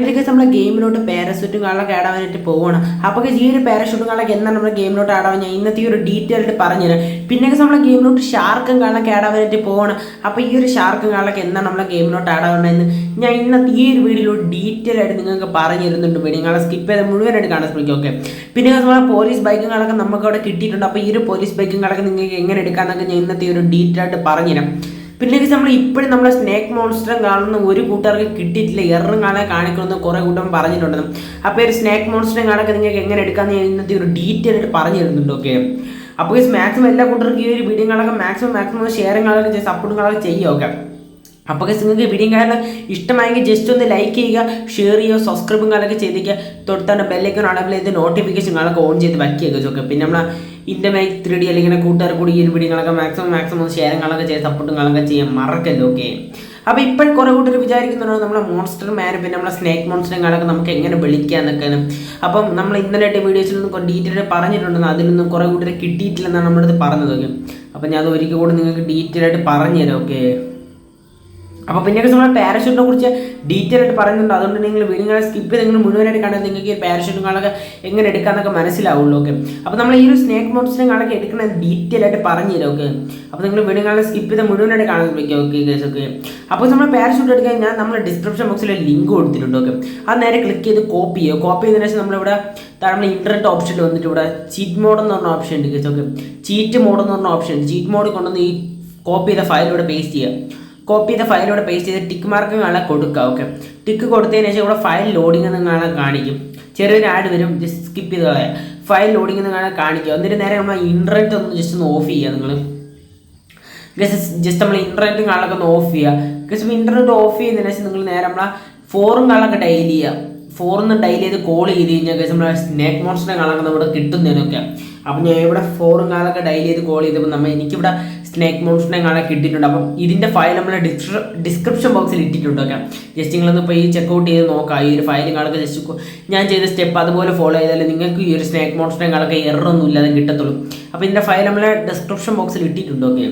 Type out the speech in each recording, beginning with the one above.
ഇതിലേക്ക് നമ്മളെ ഗെയിമിലോട്ട് പാരഷൂട്ടും കാണാനൊക്കെ ആവാനായിട്ട് പോകണം അപ്പോൾ ഈ ഒരു പാരഷൂട്ടും കാളൊക്കെ എന്താണ് നമ്മുടെ ഗെയിമിലോട്ട് ആടാൻ ഞാൻ ഇന്നത്തെ ഈ ഒരു ഡീറ്റെയിൽ ആയിട്ട് പറഞ്ഞുതരാം. പിന്നെ നമ്മളെ ഗെയിമിലോട്ട് ഷാർക്കും കാണാനൊക്കെ ആടാനായിട്ട് പോകണം അപ്പോൾ ഈ ഒരു ഷാർക്കും കാളൊക്കെ എന്താണ് നമ്മളെ ഗെയിമിലോട്ട് ആഡ് ആടാവുന്നതെന്ന് ഞാൻ ഇന്നത്തെ ഈ ഒരു വീഡിയോയിൽ ഡീറ്റെയിൽ ആയിട്ട് നിങ്ങൾക്ക് പറഞ്ഞു തരുന്നുണ്ട് വീഡിയോ. നിങ്ങളെ സ്കിപ്പ് ചെയ്ത് മുഴുവനായിട്ട് കാണാൻ ശ്രമിക്കും ഓക്കെ പിന്നെ നമ്മളെ പോലീസ് ബൈക്കും കാളൊക്കെ നമുക്ക് അവിടെ കിട്ടിയിട്ടുണ്ട്. അപ്പോൾ ഈ ഒരു പോലീസ് ബൈക്കും കാളൊക്കെ നിങ്ങൾക്ക് എങ്ങനെ എടുക്കാമെന്നൊക്കെ ഞാൻ ഇന്നത്തെ ഒരു ഡീറ്റെയിൽ ആയിട്ട് പറഞ്ഞുതരാം. പിന്നെ നമ്മൾ ഇപ്പോഴും നമ്മളെ സ്നേക്ക് മോൺസ്റ്ററും കാണുന്ന ഒരു കൂട്ടുകാർക്ക് കിട്ടിയിട്ടില്ല. എറും കാണാൻ കാണിക്കണമെന്ന് കുറേ കൂട്ടം പറഞ്ഞിട്ടുണ്ട്. അപ്പോൾ ഒരു സ്നേക്ക് മോൺസ്റ്ററും കാണൊക്കെ നിങ്ങൾക്ക് എങ്ങനെ എടുക്കാമെന്ന് ഞാൻ ഇന്നത്തെ ഒരു ഡീറ്റെയിൽ ആയിട്ട് പറഞ്ഞു തരുന്നുണ്ട് ഓക്കെ അപ്പോൾ ഈ മാക്സിമം എല്ലാ കൂട്ടർക്കും ഈ ഒരു വീഡിയോ കാണൊക്കെ മാക്സിമം മാക്സിമം ഷെയറും കാണൊക്കെ സപ്പോർട്ടും കാണാൻ ചെയ്യുക ഓക്കെ അപ്പോൾ നിങ്ങൾക്ക് വീഡിയോ കാരണം ഇഷ്ടമായെങ്കിൽ ജസ്റ്റ് ഒന്ന് ലൈക്ക് ചെയ്യുക ഷെയർ ചെയ്യുക സബ്സ്ക്രൈബും കാലൊക്കെ ചെയ്തേക്കുക തൊട്ടാണ് ബെല്ലൈക്കൺ അടവിൽ ഇത് നോട്ടിഫിക്കേഷൻ കാണൊക്കെ ഓൺ ചെയ്ത് വയ്ക്കുക ഓക്കെ പിന്നെ നമ്മൾ ഇന്റർമേറ്റ് ത്രീ ഡി അല്ലെങ്കിൽ കൂട്ടുകാർ കൂടി ഈ വീഡിയോകളൊക്കെ മാക്സിമം മാക്സിമം ഷെയറുകളൊക്കെ ചെയ്ത് സപ്പോർട്ടും കളൊക്കെ ചെയ്യാൻ മറക്കല്ലോ ഓക്കെ അപ്പോൾ ഇപ്പോൾ കുറേ കൂട്ടർ വിചാരിക്കുന്നുണ്ടോ നമ്മളെ മോൺസ്റ്റർ മാനും പിന്നെ നമ്മളെ സ്നേക്ക് മോൺസ്റ്റർ കളൊക്കെ നമുക്ക് എങ്ങനെ വിളിക്കാന്നൊക്കെ അപ്പം നമ്മൾ ഇന്നലെ വീഡിയോസിൽ നിന്നും ഡീറ്റെയിൽ പറഞ്ഞിട്ടുണ്ടെന്ന് അതിലൊന്നും കുറേ കൂട്ടർ കിട്ടിയിട്ടില്ലെന്നാണ് നമ്മുടെ അടുത്ത് പറഞ്ഞത് ഓക്കെ അപ്പം ഞാൻ അത് ഒരിക്കൽ കൂടി നിങ്ങൾക്ക് ഡീറ്റെയിൽ ആയിട്ട് പറഞ്ഞുതരാം ഓക്കെ അപ്പോൾ പിന്നെ നമ്മൾ പാരഷൂട്ടിനെ കുറിച്ച് ഡീറ്റെയിൽ ആയിട്ട് പറയുന്നുണ്ട്. അതുകൊണ്ട് നിങ്ങൾ വീഡിയോ സ്കിപ്പ് ചെയ്ത് നിങ്ങൾ മുഴുവനായിട്ട് കണ്ടാൽ നിങ്ങൾക്ക് ഈ പാരഷൂട്ടും കാണൊക്കെ എങ്ങനെ എടുക്കാന്നൊക്കെ മനസ്സിലാവുള്ളൂ ഓക്കെ അപ്പോൾ നമ്മൾ ഈ ഒരു സ്നേക്ക് മോട്ട്സിനെ കാണൊക്കെ എടുക്കുന്ന ഡീറ്റെയിൽ ആയിട്ട് പറഞ്ഞു തരാം ഓക്കെ അപ്പോൾ നിങ്ങൾ കാണാൻ സ്കിപ്പ് ചെയ്ത് മുഴുവനായിട്ട് കാണാൻ വയ്ക്കുക ഓക്കെ ഗേസ് ഓക്കെ അപ്പോൾ നമ്മൾ പാരഷൂട്ട് എടുക്കാൻ ഞാൻ നമ്മൾ ഡിസ്ക്രിപ്ഷൻ ബോക്സിൽ ലിങ്ക് കൊടുത്തിട്ടുണ്ട് ഓക്കെ അത് നേരെ ക്ലിക്ക് ചെയ്ത് കോപ്പി ചെയ്യുക. കോപ്പി ചെയ്തതിനു ശേഷം നമ്മളിവിടെ താഴെ ഇന്റർനെറ്റ് ഓപ്ഷൻ വന്നിട്ട് ഇവിടെ ചീറ്റ് മോഡ് എന്ന് പറഞ്ഞ ഓപ്ഷൻ ഉണ്ട് ഗേസ് ഓക്കെ ചീറ്റ് മോഡ് എന്ന് പറഞ്ഞ ഓപ്ഷൻ ചീറ്റ് മോഡ് കൊണ്ടുവന്ന് ഈ കോപ്പി ചെയ്ത ഫയൽ ഇവിടെ പേസ്റ്റ് ചെയ്യുക. കോപ്പി ചെയ്ത ഫയലിലൂടെ പേസ്റ്റ് ചെയ്ത് ടിക്ക് മാർക്ക് കാണാൻ കൊടുക്കുക ഓക്കെ ടിക്ക് കൊടുത്തതിന് ശേഷം ഇവിടെ ഫയൽ ലോഡിംഗ് എന്ന് കാണാൻ കാണിക്കും. ചെറിയൊരു ആഡ് വരും ജസ്റ്റ് സ്കിപ്പ് ചെയ്ത് കളയാം. ഫയൽ ലോഡിംഗ് എന്ന് കാണാൻ കാണിക്കുക. എന്നിട്ട് നേരെ നമ്മൾ ഇന്റർനെറ്റ് ഒന്ന് ജസ്റ്റ് ഒന്ന് ഓഫ് ചെയ്യുക നിങ്ങൾ ജസ്റ്റ് നമ്മൾ ഇന്റർനെറ്റ് കാണാനൊക്കെ ഒന്ന് ഓഫ് ചെയ്യുക. ജസ്റ്റ് ഇന്റർനെറ്റ് ഓഫ് ചെയ്യുന്നതിന് ശേഷം നിങ്ങൾ നേരെ നമ്മളെ ഫോറും കാണാനൊക്കെ ഡയൽ ചെയ്യുക. ഫോറിന്ന് ഡയൽ ചെയ്ത് കോൾ ചെയ്ത് കഴിഞ്ഞാൽ കേസ് നമ്മളെ സ്നേക്ക് മോൺസ്റ്ററിനെ കാണാനൊക്കെ നമ്മുടെ കിട്ടുന്നതിനൊക്കെ. അപ്പം ഞാൻ ഇവിടെ ഫോറും കാലൊക്കെ ഡയൽ ചെയ്ത് കോൾ ചെയ്തപ്പോൾ നമ്മൾ എനിക്കിവിടെ സ്നേക്ക് മോൺസ്റ്ററിനെ കാണാൻ കിട്ടിയിട്ടുണ്ട് അപ്പം ഇതിന്റെ ഫയൽ നമ്മൾ ഡിസ്ക്രിപ്ഷൻ ബോക്സിൽ ഇട്ടിട്ടുണ്ട് ഓക്കെ ജസ്റ്റ് നിങ്ങളൊന്ന് ഇപ്പോൾ ഈ ചെക്കൗട്ട് ചെയ്ത് നോക്കാം. ഈ ഒരു ഫയലും കാണൊക്കെ ജസ്റ്റ് ഞാൻ ചെയ്ത സ്റ്റെപ്പ് അതുപോലെ ഫോളോ ചെയ്താൽ നിങ്ങൾക്ക് ഈ ഒരു സ്നേക്ക് മോൺസ്റ്ററിനെ കാണൊക്കെ എററൊന്നും ഇല്ലാതെ കിട്ടത്തുള്ളൂ. അപ്പോൾ ഇതിന്റെ ഫയൽ നമ്മളെ ഡിസ്ക്രിപ്ഷൻ ബോക്സിൽ ഇട്ടിട്ടുണ്ട് ഓക്കെ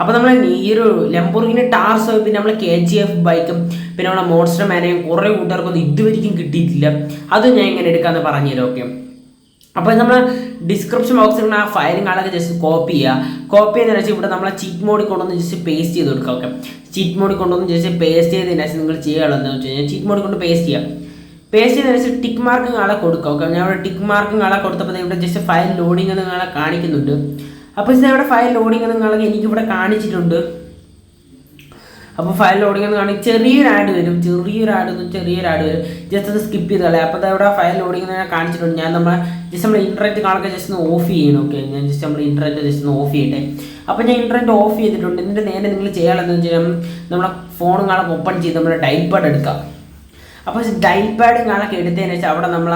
അപ്പോൾ നമ്മൾ ഈ ഒരു ലംബോർഗിന് ടാർസോ പിന്നെ നമ്മൾ കെ ജി എഫ് ബൈക്കും പിന്നെ നമ്മളെ മോൺസ്റ്റർ മാനയും കുറേ കൂട്ടുകാർക്കൊന്നും ഇതുവരെയും കിട്ടിയിട്ടില്ല. അത് ഞാൻ എങ്ങനെ എടുക്കാമെന്ന് പറഞ്ഞുതരാം ഓക്കെ അപ്പോൾ നമ്മൾ ഡിസ്ക്രിപ്ഷൻ ബോക്സിൽ ആ ഫയലും കാണാതെ ജസ്റ്റ് കോപ്പി ചെയ്യുക. കോപ്പി ചെയ്തതിനു ശേഷം ഇവിടെ നമ്മളെ ചീറ്റ് മോഡിൽ കൊണ്ടുവന്ന് ജസ്റ്റ് പേസ്റ്റ് ചെയ്ത് കൊടുക്കുക ഓക്കെ ചീറ്റ് മോഡിൽ കൊണ്ടുവന്ന് ജസ്റ്റ് പേസ്റ്റ് ചെയ്തതിനു ശേഷം നിങ്ങൾ ചെയ്യാനുള്ളതെന്ന് വെച്ച് കഴിഞ്ഞാൽ ചീറ്റ് മോഡിൽ കൊണ്ട് പേസ്റ്റ് ചെയ്യാം. പേസ്റ്റ് ചെയ്തതിനു ശേഷം ടിക്ക് മാർക്ക് കാണാൻ കൊടുക്കുക ഓക്കെ ഞാൻ ഇവിടെ ടിക്ക് മാർക്ക് കാണാൻ കൊടുത്തപ്പോൾ ഇവിടെ ജസ്റ്റ് ഫയൽ ലോഡിംഗ് എന്ന് കാണിക്കുന്നുണ്ട്. അപ്പോൾ ഇവിടെ ഫയൽ ലോഡിംഗ് എന്ന് കാണാൻ എനിക്കിവിടെ കാണിച്ചിട്ടുണ്ട്. അപ്പോൾ ഫയൽ ലോഡിംഗ് എന്ന് കാണുമ്പോൾ ചെറിയൊരു ആഡ് വരും. ചെറിയൊരു ആഡ് ചെറിയൊരു ആഡ് വരും. ജസ്റ്റ് അത് സ്കിപ്പ് ചെയ്ത് കളയാം. അപ്പോൾ അവിടെ ഫയൽ ലോഡിംഗ് എന്ന് കാണിച്ചിട്ടുണ്ട്. ഞാൻ നമ്മൾ ജസ്റ്റ് നമ്മൾ ഇന്റർനെറ്റ് കാണൊക്കെ ജസ്റ്റ് ഒന്ന് ഓഫ് ചെയ്യണം ഓക്കെ ഞാൻ ജസ്റ്റ് നമ്മൾ ഇന്റർനെറ്റ് ജസ്റ്റ് ഒന്ന് ഓഫ് ചെയ്യട്ടെ? അപ്പോൾ ഞാൻ ഇന്റർനെറ്റ് ഓഫ് ചെയ്തിട്ടുണ്ട്. എന്നിട്ട് നേരെ നിങ്ങൾ ചെയ്യാനുള്ളതെന്ന് വെച്ചാൽ നമ്മളെ ഫോണും കാണാൻ ഓപ്പൺ ചെയ്ത് നമ്മുടെ ഡയൽ പാഡ് എടുക്കാം അപ്പോൾ ഡയൽ പാഡ് കാണൊക്കെ എടുത്തതിന് വെച്ചാൽ അവിടെ നമ്മൾ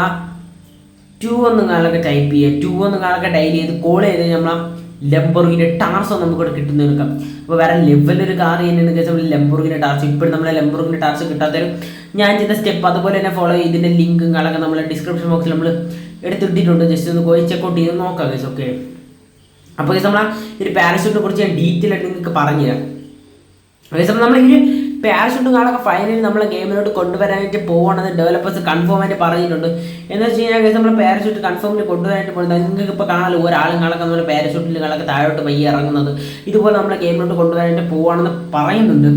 ടു ഒന്ന് കാണൊക്കെ ടൈപ്പ് ചെയ്യുക ടു ഒന്ന് കാണൊക്കെ ഡയൽ ചെയ്ത് കോൾ ചെയ്ത് നമ്മൾ ലംബോർഗിന്റെ ടാർസോ നമുക്ക് കിട്ടുന്ന എടുക്കാം അപ്പോൾ വേറെ ലെവലൊരു കാർ ചെയ്യുന്നതെന്ന് വെച്ചാൽ ലംബോർഗിന്റെ ടാർസ് ഇപ്പോഴും നമ്മളെ ലംബോർഗിന്റെ ടാർസ് കിട്ടാത്തൊരു ഞാൻ ചെയ്ത സ്റ്റെപ്പ് അതുപോലെ തന്നെ ഫോളോ ഇതിന്റെ ലിങ്കും കാണൊക്കെ നമ്മൾ ഡിസ്ക്രിപ്ഷൻ ബോക്സിൽ നമ്മൾ എടുത്തിട്ടിട്ടുണ്ട്. ജസ്റ്റ് ഒന്ന് പോയി ചെക്കൗട്ട് ചെയ്ത് നോക്കാം ഗൈസ് ഓക്കെ അപ്പോൾ ഗൈസ് നമ്മൾ ഒരു പാരഷൂട്ടിനെ കുറിച്ച് ഞാൻ ഡീറ്റെയിൽ ആയിട്ട് നിങ്ങൾക്ക് പറഞ്ഞുതരാം. അതേസമയം നമ്മളിങ്ങനെ പാരഷൂട്ടും കാണൊക്കെ ഫൈനലി നമ്മളെ ഗെയിമിലോട്ട് കൊണ്ടുവരാനായിട്ട് പോകണമെന്ന് ഡെവലപ്പേഴ്സ് കൺഫേം ആയിട്ട് പറഞ്ഞിട്ടുണ്ട്. എന്ന് വെച്ച് കഴിഞ്ഞാൽ കേസ് നമ്മൾ പാരഷൂട്ട് കൺഫേമിൽ കൊണ്ടുവരാനായിട്ട് പോകുന്നത് നിങ്ങൾക്ക് ഇപ്പോൾ കാണാൻ ഒരാളും കാണൊക്കെ നമ്മൾ പാരഷൂട്ടിൽ കാണൊക്കെ താഴോട്ട് വയ്യ ഇറങ്ങുന്നത്. ഇതുപോലെ നമ്മളെ ഗെയിമിലോട്ട് കൊണ്ടുവരാനായിട്ട് പോകുകയാണെന്ന് പറയുന്നുണ്ട്.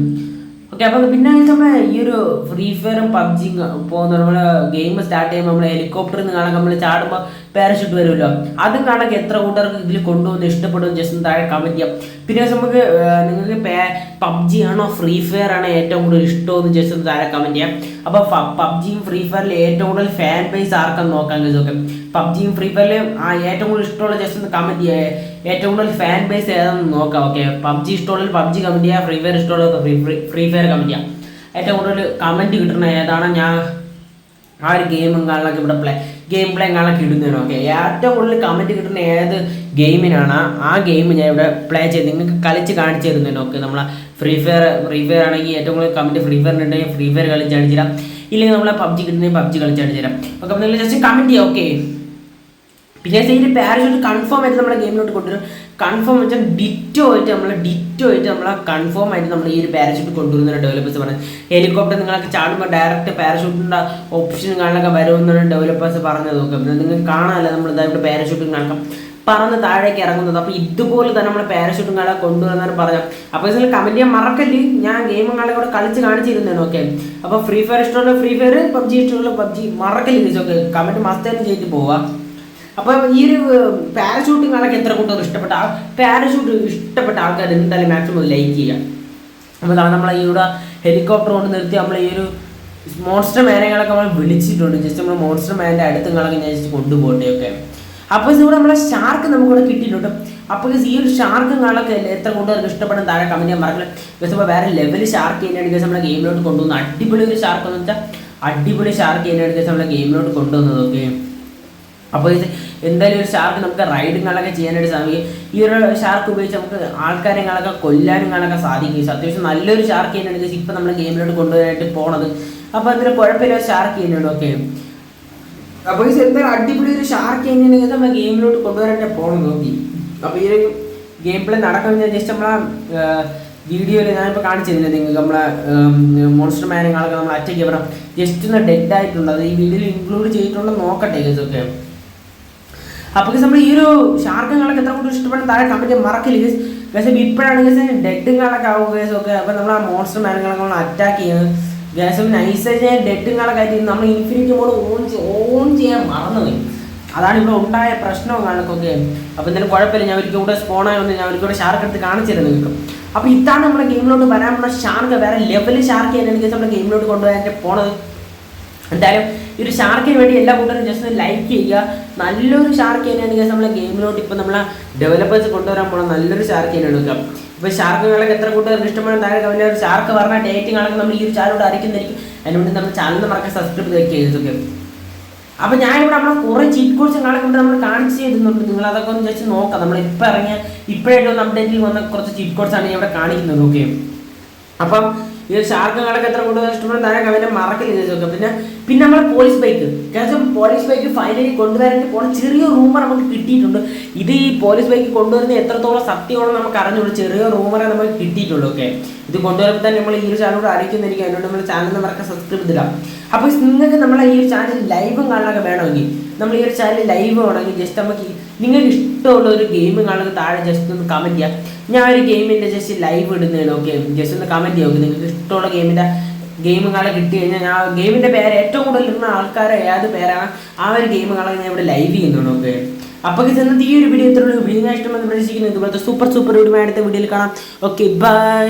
ഓക്കെ അപ്പോൾ പിന്നെ നമ്മൾ ഈ ഒരു ഫ്രീ ഫയറും പബ്ജിയും പോകുന്ന നമ്മൾ ഗെയിം സ്റ്റാർട്ട് ചെയ്യുമ്പോൾ നമ്മൾ ഹെലികോപ്റ്ററിൽ നിന്ന് കാണാൻ നമ്മൾ ചാടുമ്പോൾ പാരഷൂട്ട് വരുമല്ലോ? അതും കാണാൻ എത്ര കൂട്ടർക്ക് ഇതിൽ കൊണ്ടുവന്ന് ഇഷ്ടപ്പെടും? ജസ്റ്റ് താഴെ കമന്റ് ചെയ്യാം. പിന്നെ നമുക്ക് നിങ്ങൾക്ക് പബ്ജി ആണോ ഫ്രീ ഫയർ ആണോ ഏറ്റവും കൂടുതൽ ഇഷ്ടമെന്ന് ജസ്റ്റ് താഴെ കമന്റ് ചെയ്യാം. അപ്പോൾ പബ്ജിയും ഫ്രീ ഫയറിൽ ഏറ്റവും കൂടുതൽ ഫാൻ ബേസ് ആർക്കെന്ന് നോക്കാൻ കഴിയും പബ്ജിയും ഫ്രീ ഫയറിലും ആ ഏറ്റവും കൂടുതൽ ഇഷ്ടമുള്ള ജസ്റ്റ് ഒന്ന് കമന്റ് ചെയ്യാം. ഏറ്റവും കൂടുതൽ ഫാൻ ബേസ് ഏതാണെന്ന് നോക്കാം ഓക്കെ പബ്ജി ഇഷ്ടമുള്ള പബ്ജി കമന്റ് ചെയ്യുക ഫ്രീ ഫയർ ഇഷ്ടമുള്ള ഫ്രീ ഫയർ കമന്റ് ചെയ്യാം. ഏറ്റവും കൂടുതൽ കമന്റ് കിട്ടുന്ന ഏതാണ്? ഞാൻ ആ ഒരു ഗെയിമും കാണാനൊക്കെ ഇവിടെ പ്ലേ ഗെയിം പ്ലേ കാണാനൊക്കെ ഇടുന്നതിനും ഓക്കെ ഏറ്റവും കൂടുതൽ കമന്റ് കിട്ടുന്ന ഏത് ഗെയിമിനാണ് ആ ഗെയിം ഞാൻ ഇവിടെ പ്ലേ ചെയ്ത് നിങ്ങൾക്ക് കളിച്ച് കാണിച്ചു തരുന്നതിനും ഓക്കെ നമ്മളെ ഫ്രീ ഫയർ ഫ്രീ ഫയർ ആണെങ്കിൽ ഏറ്റവും കൂടുതൽ കമന്റ് ഫ്രീ ഫയർ ഉണ്ടെങ്കിൽ ഫ്രീ ഫയർ കളിച്ച് കാണിച്ചു തരാം. ഇല്ലെങ്കിൽ നമ്മളെ പബ്ജി കിട്ടുന്നെങ്കിൽ പബ്ജി കളിച്ച് കാണിച്ചു തരാം. ഓക്കെ നിങ്ങൾ ജസ്റ്റ് കമന്റ് ചെയ്യാം ഓക്കെ പിന്നെ ഇതിൽ പാരഷൂട്ട് കൺഫേം ആയിട്ട് നമ്മുടെ ഗെയിമിലോട്ട് കൊണ്ടുവരും. കൺഫേം വെച്ചാൽ ഡിറ്റോ ആയിട്ട് നമ്മൾ ഡിറ്റോ ആയിട്ട് നമ്മൾ കൺഫേം ആയിട്ട് നമ്മൾ ഈ ഒരു പാരഷൂട്ട് കൊണ്ടുവരുന്ന ഡെവലപ്പേഴ്സ് പറഞ്ഞത് ഹെലികോപ്റ്റർ നിങ്ങൾക്ക് ചാടുമ്പോൾ ഡയറക്റ്റ് പാരഷൂട്ടിന്റെ ഓപ്ഷൻ കാണാനൊക്കെ വരുമെന്നാണ് ഡെവലപ്പേഴ്സ് പറഞ്ഞത് നോക്കാം. പിന്നെ നിങ്ങൾ കാണാനല്ല നമ്മൾ ഇതായിട്ട് പാരഷൂട്ടും കാണാം. പറന്ന് താഴേക്ക് ഇറങ്ങുന്നത്. അപ്പോൾ ഇതുപോലെ തന്നെ നമ്മൾ പാരഷൂട്ടും കാണാൻ കൊണ്ടുവരുന്നവർ പറഞ്ഞു അപ്പോൾ ഇതിൽ കമന്റ് ചെയ്യാൻ മറക്കല്ലേ? ഞാൻ ഗെയിമും കാണാൻ കൂടെ കളിച്ച് കാണിച്ചിരുന്നതാണ് ഓക്കെ അപ്പോൾ ഫ്രീ ഫയർ ഇഷ്ടമുള്ള ഫ്രീ ഫയർ പബ്ജി ഇഷ്ടമുള്ള പബ്ജി മറക്കല്ലേ ഓക്കെ കമന്റ് മസ്തായിട്ട് ചെയ്തിട്ട് പോവാം. അപ്പോൾ ഈ ഒരു പാരഷൂട്ട് കാണാൻ എത്ര കൂട്ടർ ഇഷ്ടപ്പെട്ട ആ പാരഷൂട്ട് ഇഷ്ടപ്പെട്ട ആൾക്കാർ എന്തായാലും മാക്സിമം ലൈക്ക് ചെയ്യാം. അപ്പോൾ നമ്മൾ ഈ ഹെലികോപ്റ്റർ കൊണ്ട് നിർത്തി നമ്മൾ ഈ ഒരു മോൺസ്റ്റർ മാനങ്ങളൊക്കെ നമ്മൾ വിളിച്ചിട്ടുണ്ട്. ജസ്റ്റ് നമ്മൾ മോൺസ്റ്റർ മാനിന്റെ അടുത്ത് നിങ്ങളൊക്കെ ഞാൻ ജസ്റ്റ് കൊണ്ടുപോകട്ടെ ഒക്കെ. അപ്പോൾ ഇവിടെ നമ്മളെ ഷാർക്ക് നമുക്കിവിടെ കിട്ടിയിട്ടുണ്ട്. അപ്പോൾ ഈ ഒരു ഷാർക്കും കാണൊക്കെ എത്ര കൂട്ടുകാർക്ക് ഇഷ്ടപ്പെടുന്ന താഴെ കമന്റ് ചെയ്യാൻ പറഞ്ഞു ജസ്റ്റ് ഇപ്പോൾ വേറെ ലെവൽ ഷാർക്ക് തന്നെയാണ് ജസ്റ്റ് നമ്മുടെ ഗെയിമിലോട്ട് കൊണ്ടുവന്നത്. അടിപൊളി ഒരു ഷാർക്ക് എന്ന് വെച്ചാൽ അടിപൊളി ഷാർക്ക് തന്നെയാണ് ജസ്റ്റ് നമ്മുടെ ഗെയിമിലോട്ട് കൊണ്ടുവന്നത് ഓക്കെ അപ്പോൾ എന്തായാലും ഒരു ഷാർക്ക് നമുക്ക് റൈഡിങ്ങുകളൊക്കെ ചെയ്യാനായിട്ട് സാധിക്കും. ഈ ഒരു ഷാർക്ക് ഉപയോഗിച്ച് നമുക്ക് ആൾക്കാരെങ്ങളൊക്കെ കൊല്ലാനും കളൊക്കെ സാധിക്കും. അത്യാവശ്യം നല്ലൊരു ഷാർക്ക് തന്നെയാണ് ഇപ്പോൾ ഇപ്പം നമ്മൾ ഗെയിമിലോട്ട് കൊണ്ടുവരാനായിട്ട് പോണത്. അപ്പോൾ അതിന് കുഴപ്പമില്ല ഷാർക്ക് ചെയ്യുന്നുണ്ട് ഓക്കെ അപ്പോൾ ഇത് എന്തായാലും അടിപൊളി ഒരു ഷാർക്ക് ചെയ്യുന്നുണ്ടെങ്കിൽ നമ്മൾ ഗെയിമിലോട്ട് കൊണ്ടുവരാനായിട്ട് പോകണം നോക്കി അപ്പോൾ ഈ ഒരു ഗെയിം പ്ലേ നടക്കാൻ ഞാൻ ജസ്റ്റ് നമ്മളെ വീഡിയോയിൽ ഞാനിപ്പോൾ കാണിച്ചിരുന്നില്ല നിങ്ങൾക്ക് നമ്മളെ മോൺസ്റ്റർ മാനങ്ങളൊക്കെ നമ്മൾ അറ്റയ്ക്ക് ചെയ്യണം ജസ്റ്റ് ഒന്ന് ഡെഡ് ആയിട്ടുണ്ട്. അത് ഈ വീഡിയോയിൽ ഇൻക്ലൂഡ് ചെയ്തിട്ടുണ്ടെന്ന് നോക്കട്ടെ ഇതൊക്കെ അപ്പോൾ നമ്മൾ ഈ ഒരു ഷാർക്കുകളൊക്കെ എത്ര കൂടുതൽ ഇഷ്ടപ്പെടുന്ന താഴെ കമന്റ് മറക്കില്ല ഗസ് ഇപ്പോഴാണ് ഗസ് ഡെഡുകളൊക്കെ ആവും ഗേസ് ഒക്കെ. അപ്പോൾ നമ്മൾ ആ മോൺസ്റ്റർ മാനങ്ങളൊക്കെ നമ്മൾ അറ്റാക്ക് ചെയ്യുന്നത്. ഗസ് നൈസായിട്ട് ഡെഡ് കാണൊക്കെ ആയിട്ട് നമ്മൾ ഇൻഫിനിറ്റി മോഡ് ഓൺ ഓൺ ചെയ്യാൻ മറന്നുപോയി. അതാണ് ഇവിടെ ഉണ്ടായ പ്രശ്നവും കണക്കൊക്കെ അപ്പോൾ എന്തായാലും കുഴപ്പമില്ല. ഞാൻ ഒരിക്കൽ കൂടെ സ്പോണായി വന്ന് ഞാൻ ഒരിക്കൽ കൂടെ ഷാർക്ക് എടുത്ത് കാണിച്ചിരുന്നു നിങ്ങൾക്ക്. അപ്പോൾ ഇതാണ് നമ്മുടെ ഗെയിമിലോട്ട് വരാനുള്ള ഷാർക്ക് വേറെ ലെവലിൽ ഷാർക്ക് ചെയ്യാൻ എനിക്ക് നമ്മുടെ ഗെയിമിലോട്ട് കൊണ്ടുവരാൻ പോണത്. എന്തായാലും ഈ ഒരു ഷാർക്കിന് വേണ്ടി എല്ലാ കൂട്ടരും ജസ്റ്റ് ലൈക്ക് ചെയ്യുക. നല്ലൊരു ഷാർക്ക് തന്നെയാണ് നമ്മളെ ഗെയിമിലോട്ട് ഇപ്പോൾ നമ്മളെ ഡെവലപ്പേഴ്സ് കൊണ്ടുവരാൻ പോകണം നല്ലൊരു ഷാർക്ക് തന്നെ എടുക്കാം ഇപ്പോൾ ഷാർക്കുകളൊക്കെ എത്ര കൂട്ടുകാർക്ക് ഇഷ്ടമാണ് താഴെ കമന്റ് ഒരു ഷാർക്ക് പറഞ്ഞ ആണെങ്കിൽ നമ്മൾ ഈ ഒരു ചാനലോട് അറിയിക്കുന്നതായിരിക്കും. അതിനുവേണ്ടി നമ്മൾ ചാനൽ മറക്കാൻ സബ്സ്ക്രൈബ് ചെയ്തൊക്കെ അപ്പോൾ ഞാനിവിടെ നമ്മളെ കുറേ ചീറ്റ് കോഴ്സ് കാണൊക്കെ നമ്മൾ കാണിച്ച് ചെയ്തിട്ടുണ്ട് നിങ്ങൾ അതൊക്കെ ഒന്ന് ജസ്റ്റ് നോക്കാം. നമ്മൾ ഇപ്പോൾ ഇറങ്ങിയ ഇപ്പോഴായിട്ട് ഒന്ന് അപ്ഡേറ്റിൽ വന്ന കുറച്ച് ചീറ്റ് കോഴ്സാണ് ഞാൻ ഇവിടെ കാണിക്കുന്നത് ഓക്കെ അപ്പം ഈ ശാർക്കങ്ങളൊക്കെ എത്ര കൂടുതൽ ഇഷ്ടപ്പെടുന്ന താഴെ കമന്റ് മറക്കില്ല ചോദിച്ചോക്കെ പിന്നെ പിന്നെ നമ്മളെ പോലീസ് ബൈക്ക് കാരണം പോലീസ് ബൈക്ക് ഫൈനലി കൊണ്ടുവരാനായിട്ട് പോണ ചെറിയ റൂമർ നമുക്ക് കിട്ടിയിട്ടുണ്ട്. ഇത് ഈ പോലീസ് ബൈക്ക് കൊണ്ടുവരുന്ന എത്രത്തോളം സത്യമാണെന്ന് നമുക്ക് അറിഞ്ഞുള്ളൂ ചെറിയ റൂമറെ നമുക്ക് കിട്ടിയിട്ടുള്ളൂ ഓക്കെ ഇത് കൊണ്ടുവരുമ്പോൾ തന്നെ നമ്മൾ ഈ ഒരു ചാനലോട് അറിയിക്കുന്നതായിരിക്കും അതിനോട് നമ്മൾ ചാനൽ മറക്കാൻ സബ്സ്ക്രൈബ് ചെയ്തിടാം അപ്പോൾ നിങ്ങൾക്ക് നമ്മളെ ഈ ഒരു ചാനൽ ലൈവും കാണാനൊക്കെ വേണമെങ്കിൽ നമ്മൾ ഈ ഒരു ചാനൽ ലൈവ് ആണെങ്കിൽ ജസ്റ്റ് നമുക്ക് നിങ്ങൾക്ക് ഇഷ്ടമുള്ള ഒരു ഗെയിം കാണുന്നത് താഴെ ജസ്റ്റ് ഒന്ന് കമന്റ് ചെയ്യാം. ഞാൻ ഒരു ഗെയിമിന്റെ ജസ്റ്റ് ലൈവ് ഇടുന്നതാണ് ഓക്കെ ജസ്റ്റ് ഒന്ന് കമന്റ് ചെയ്യാം. നിങ്ങൾക്ക് ഇഷ്ടമുള്ള ഗെയിമിന്റെ ഗെയിം കാണാൻ കിട്ടി കഴിഞ്ഞാൽ ഞാൻ ഗെയിമിന്റെ പേര് ഏറ്റവും കൂടുതൽ ഇടുന്ന ആൾക്കാരെ ഏത് പേരാണ്? ആ ഒരു ഗെയിം കാണാൻ ഞാൻ ഇവിടെ ലൈവ് ചെയ്യുന്നുണ്ട്. ഓക്കെ. അപ്പോൾ ചെന്നത് ഈ ഒരു വീഡിയോ ഇത്രയുള്ള വീഡിയോ ഇഷ്ടമെന്ന് പ്രതീക്ഷിക്കുന്നു. ഇതുപോലത്തെ സൂപ്പർ സൂപ്പർ വീഡിയോ അടുത്ത വീഡിയോയിൽ കാണാം. Okay bye